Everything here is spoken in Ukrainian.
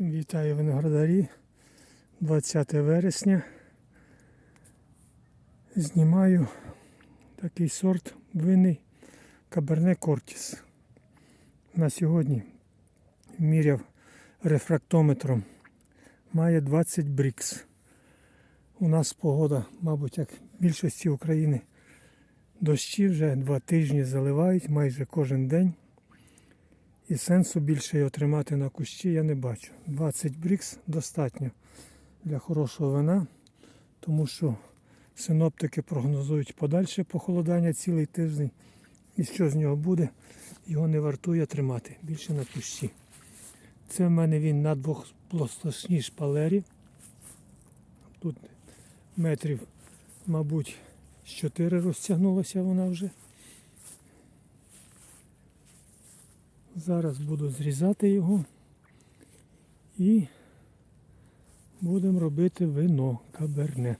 Вітаю виноградарі. 20 вересня. Знімаю такий сорт винний Каберне Кортіс. На сьогодні міряв рефрактометром. Має 20 брікс. У нас погода, мабуть, як в більшості України. Дощі вже два тижні заливають майже кожен день. І сенсу більше його тримати на кущі я не бачу. 20 брікс достатньо для хорошого вина, тому що синоптики прогнозують подальше похолодання цілий тиждень. І що з нього буде, його не вартує тримати більше на кущі. Це в мене він на двохплостосній шпалері. Тут метрів, мабуть, з 4 розтягнулася вона вже. Зараз буду зрізати його і будемо робити вино каберне.